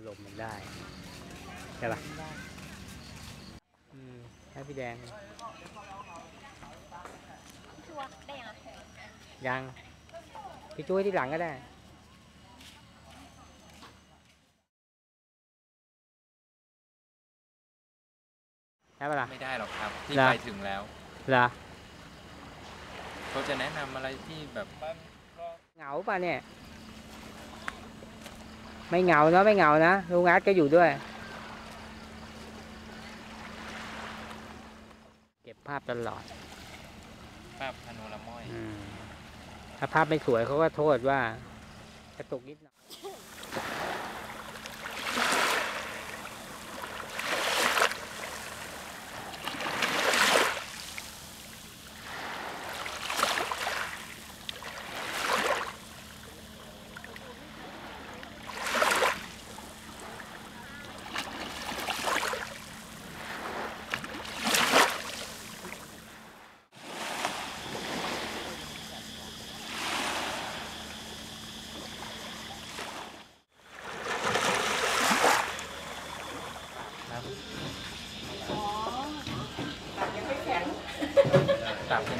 ารมณ์มันได้ใช่ปะอืมให้พี่แดงชัวร์ได้ยังไงยังพี่ช่วยที่หลังก็ได้ได้ปะล่ะไม่ได้หรอกครับที่เหรอไปถึงแล้วเหรอเขาจะแนะนำอะไรที่แบบเหงาป่ะเนี่ย ไม่เหงาเนาะไม่เหงานะลุงอาร์ตก็อยู่ด้วย เก็บภาพตลอด ภาพพาโนรามอยอมถ้าภาพไม่สวยเขาก็โทษว่ากระตุกนิดหน่อย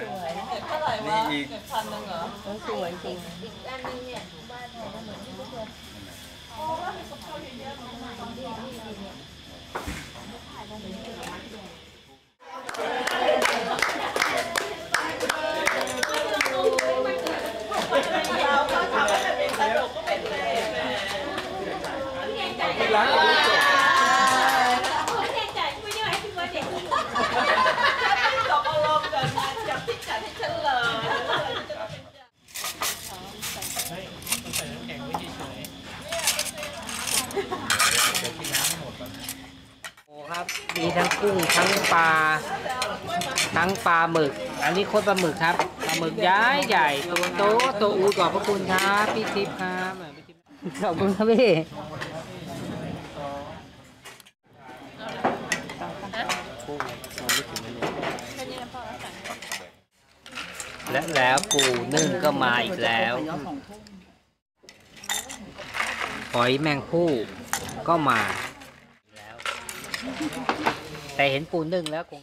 สวยเก็บเท่าไหร่วะเก็บพันหนึ่งเหรอสวยจริงอีกอันนึงเนี่ยบ้านเราเหมือนที่ทุกคนเราก็ทำให้มันเป็นสนุกก็เป็นเลยแม่ตกลงกันมาจับที่จัดให้ฉันเลย โอ้ครับ มีทั้งกุ้งทั้งปลา ทั้งปลาหมึก อันนี้โคตรปลาหมึกครับ ปลาหมึกย้ายใหญ่ตัวโตตัวอูขอบพระคุณครับพี่ทิพย์ครับขอบคุณครับพี่และแล้วปูนึ่งก็มาอีกแล้ว หอยแมงผู้ ก็มา แต่เห็นปูนึ่งแล้วคง